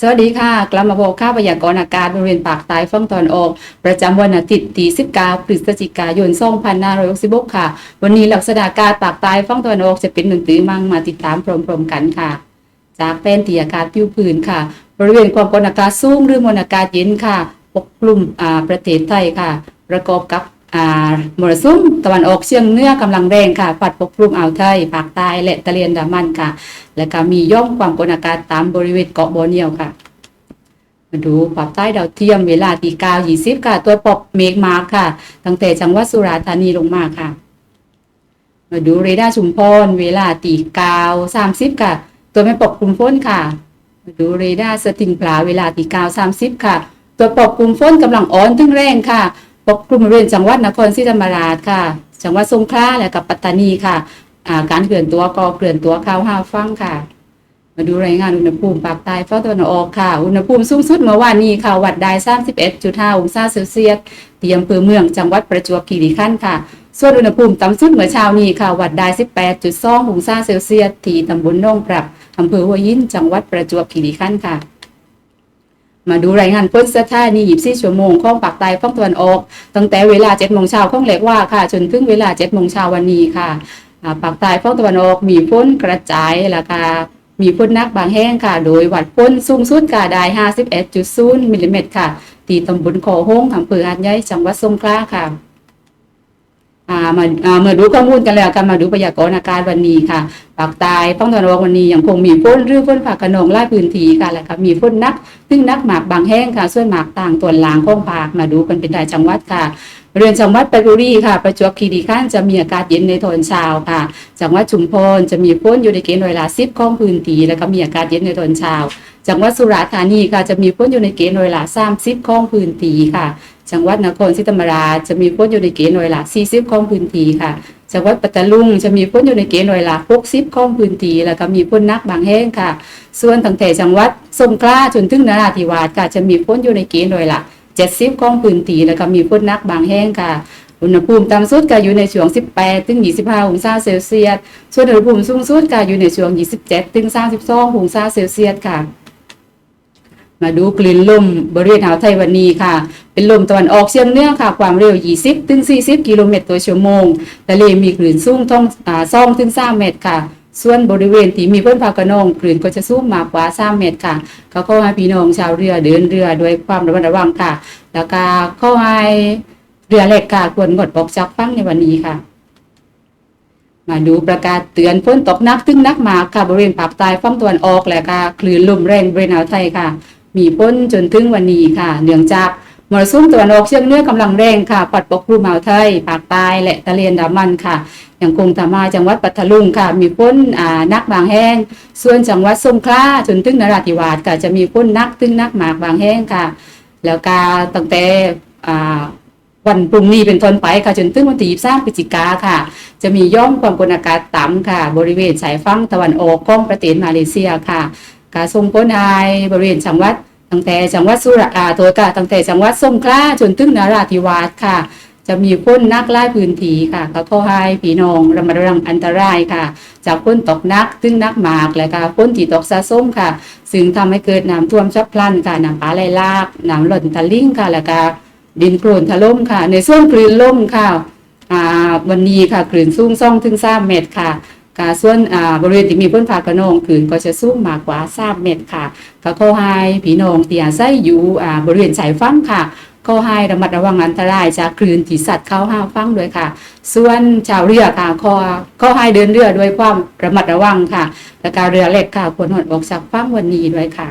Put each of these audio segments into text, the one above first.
สวัสดีค่ะ กลับมาบอกข่าวพยากรณ์อากาศบริเวณปากใต้ฝั่งตะวันออก ประจำวันอาทิตย์ที่19พฤศจิกายน2566ค่ะ วันนี้ลักษณะอากาศปากใต้ฝั่งตะวันออกจะเป็นหนึ่งตือมั่งมาติดตามพร้อมๆกันค่ะ จากแผนที่อากาศผิวพื้นค่ะ บริเวณความกดอากาศสูงหรือมวลอากาศเย็นค่ะปกคลุมประเทศไทยค่ะ ประกอบกับ มรสุมตะวันออกเฉียงเหนือกำลังแรงค่ะ ปัดปกคลุมอ่าวไทยภาคใต้และทะเลอันดามันค่ะ และก็มีย่อมความกดอากาศตามบริเวณเกาะโบอเนียวค่ะ มาดูปรับใต้ดาวเทียมเวลาตีเก้ายี่สิบค่ะ ตัวปอบเมฆมาค่ะ ตั้งแต่จังหวัดสุราษฎร์ธานีลงมาค่ะ มาดูเรดาร์ชุมพรเวลาตีเก้าสามสิบค่ะ ตัวไม่ปกคลุมฝนค่ะ มาดูเรดาร์สติงปลาเวลาตีเก้าสามสิบค่ะ ตัวปกคลุมฝนกำลังอ่อนถึงแรงค่ะ ปกคลุมบริเวณจังหวัดนครศรีธรรมราชค่ะ จังหวัดสงขลาและกับปัตตานีค่ะาการเคลื่อนตัวก็เคลื่อนตัวข้าวห้าฟังค่ะ มาดูรายงานอุณหภูมิภาคใต้ฝั่งตะวันออกค่ะ อุณหภูมิสูงสุดเมื่อวานนี้ค่ะ วัดได้31.5 องศาเซลเซียสที่อำเภอเมืองจังหวัดประจวบคีรีขันธ์ค่ะ ส่วนอุณหภูมิต่ำสุดเมื่อเช้านี้ค่ะ วัดได้18.2 องศาเซลเซียสที่ตำบลหนองปรับอำเภอหัวหินจังหวัดประจวบคีรีขันธ์ค่ะ มาดูรายงานพ้นสถานียิบซี่ชั่วโมงข้องปากใต้ข้องตะวันออก ตั้งแต่เวลาเจ็ดโมงเช้าข้องเหล็กว่าค่ะ จนถึงเวลาเจ็ดโมงเช้าวันนี้ค่ะปากใต้ข้องตะวันออกมีพ้นกระจายราคามีพ้นนักบางแห้งค่ะ โดยวัดพ้นสูงสุดก็ได้51.0มิลลิเมตรค่ะที่ตำบลคอโฮงอำเภอหาดใหญ่จังหวัดสงขลาค่ะ มาอ่ามาดูข้อมูลกันแล้วกันมาดูพยากรณ์อากาศวันนี้ค่ะปาคใต้ฝั่งตะวันวันนี้ยังคงมีฝนหรือฝนฟ้าขนองไล่พื้นที่ค่ะและค่ะมีฝนนักซึ่งนักหมากบางแห้งค่ะส่วนหมากต่างตัวนลางข้องปากมาดูกันเป็นรายจังหวัดค่ะ เรือนจังหวัดเพชรบุรีค่ะ ประจวบคีรีขันธ์จะมีอากาศเย็นในตอนเช้าค่ะ จังหวัดชุมพรจะมีฝนอยู่ในเกณฑ์ร้อยละสิบของพื้นที่แล้วก็มีอากาศเย็นในตอนเช้าจังหวัดสุราษฎร์ธานีค่ะจะมีฝนอยู่ในเกณฑ์ร้อยละสามสิบของพื้นที่ค่ะ จังหวัดนครศรีธรรมราชจะมีฝนอยู่ในเกณฑ์ร้อยละสี่สิบของพื้นที่ค่ะจังหวัดปัตตาลุงจะมีฝนอยู่ในเกณฑ์ร้อยละหกสิบของพื้นที่แล้วก็มีฝนนักบางแห่งค่ะ ส่วนตั้งแต่จังหวัดสงขลาจนถึงนราธิวาสค่ะจะมีฝนอยู่ในเกณฑ์ร้อยละ เจ็ดสิบของพื้นที่แล้วก็มีฝนหนักบางแห่งค่ะ อุณหภูมิต่ำสุดก็อยู่ในช่วง 18 ถึง 25 องศาเซลเซียส ส่วนอุณหภูมิสูงสุดก็อยู่ในช่วง 27 ถึง 32 องศาเซลเซียสค่ะมาดูกลิ่นลมบริเวณอ่าวไทยวันนี้ค่ะ เป็นลมตะวันออกเฉียงเหนือค่ะ ความเร็ว 20 ถึง 40 กิโลเมตรต่อชั่วโมงทะเลมีคลื่นสูงต้องอ่า2ถึง 3 เมตรค่ะ ส่วนบริเวณที่มีฝนฟ้าขนองคลื่นก็จะสูงมากกว่า3เมตรค่ะ ก็ขอให้พี่น้องชาวเรือเดินเรือด้วยความระมัดระวังค่ะ แล้วก็ขอให้เรือเล็กค่ะควรงดออกจากฝั่งในวันนี้ค่ะ มาดูประกาศเตือนฝนตกหนักถึงหนักมากค่ะบริเวณภาคใต้ฝั่งตะวันออกและก็คลื่นลมแรงบริเวณอ่าวไทยค่ะ มีฝนจนถึงวันนี้ค่ะ เนื่องจาก มรสุมตะวันออกเฉียงเหนือกำลังแรงค่ะ ปัดปกคลุมอ่าวไทยภาคใต้และทะเลอันดามันค่ะยังคงทำให้จังหวัดปัตตาลุงค่ะ มีฝนอ่านักบางแห้ง ส่วนจังหวัดสงขลาจนถึงนราธิวาสค่ะจะมีฝนนักถึงนักหมากบางแห้งค่ะ แล้วก็ตั้งแต่อ่าวันพรุ่งนี้เป็นต้นไปค่ะจนถึงวันที่23พฤศจิกาค่ะ จะมีย่อมความกดอากาศต่ำค่ะ บริเวณสายฝั่งตะวันออกของประเทศมาเลเซียค่ะการส่งผลให้บริเวณจังหวัด ตั้งแต่จังหวัดสุราษฎร์อ่าตัวกาตั้งแต่จังหวัดสงขลาจนถึงนราธิวาสค่ะ จะมีฝนนักหลาพื้นที่ค่ะก็ขอให้พี่น้องระมัดระวังอันตรายค่ะ จากฝนตกนักถึงนักหมากและก็ฝนที่ตกสะสมค่ะ ซึ่งทำให้เกิดน้ำท่วมฉับพลันค่ะน้ำป่าไหลลากน้ำหล่นตะลิ่งค่ะแล้วก็ดินโคลนถล่มค่ะ ในส่วนคลื่นล่มค่ะวันนี้ค่ะคลื่นสูงซ่องถึงสามเมตรค่ะ กาส่วนบริเวณที่มีฝนฟ้าขนองคืนก็จะสูงมากกว่าสามเมตรค่ะก็ขอให้พี่น้องที่อาศัยอยู่บริเวณสายฟังค่ะขอให้ระมัดระวังอันตรายจากคลื่นที่สัตว์เข้าห้าฟังด้วยค่ะ ส่วนชาวเรือค่ะขอขอให้เดินเรือด้วยความระมัดระวังค่ะและการเรือเล็กค่ะควรหดออกจากฟังวันนี้ด้วยค่ะ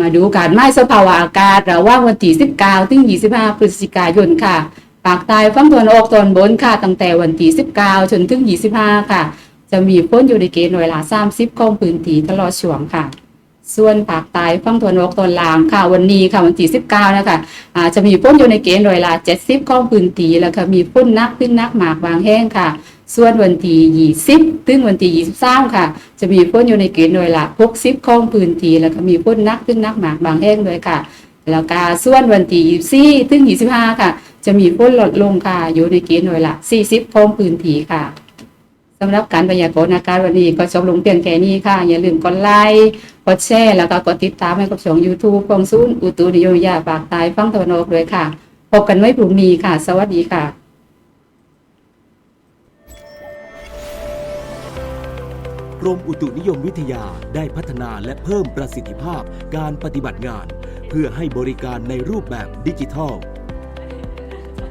มาดูการไม้สภาวะอากาศระหว่างวันที่19ถึง25พฤศจิกายนค่ะ ปากใต้ฝั่งตะวันออกตอนบนค่ะตั้งแต่วันที่ 19 จนถึง 25 ค่ะ จะมีฝนอยู่ในเกณฑ์เวลา30ของพื้นที่ตลอดช่วงค่ะ ส่วนภาคใต้ฝั่งตะวันออกตอนล่างค่ะวันนี้ค่ะวันที่ 19 นะคะจะมีฝนอยู่ในเกณฑ์เวลา70ของพื้นที่แล้วก็มีฝนนักขึ้นนักหมากบางแห้งค่ะส่วนวันที่20 ถึงวันที่23 ค่ะ จะมีฝนอยู่ในเกณฑ์โดยละ60ของพื้นที่แล้วก็มีฝนนักถึงหนักหมากบางแห่งด้วยค่ะ แล้วก็ส่วนวันที่24 ถึง 25 ค่ะ จะมีฝนลดลงค่ะ อยู่ในเกณฑ์โดยละ40ของพื้นที่ค่ะสำหรับการพยากรณ์อากาศวันนี้ก็จบลงเพียงแค่นี้ค่ะ อย่าลืมกดไลค์กดแชร์แล้วก็กดติดตามให้กับช่อง YouTube ของศูนย์อุตุนิยมวิทยาปากใต้ฝั่งตะวันออกด้วยค่ะ พบกันไว้พรุ่งนี้ค่ะ สวัสดีค่ะกรมอุตุนิยมวิทยาได้พัฒนาและเพิ่มประสิทธิภาพการปฏิบัติงาน เพื่อให้บริการในรูปแบบดิจิทัล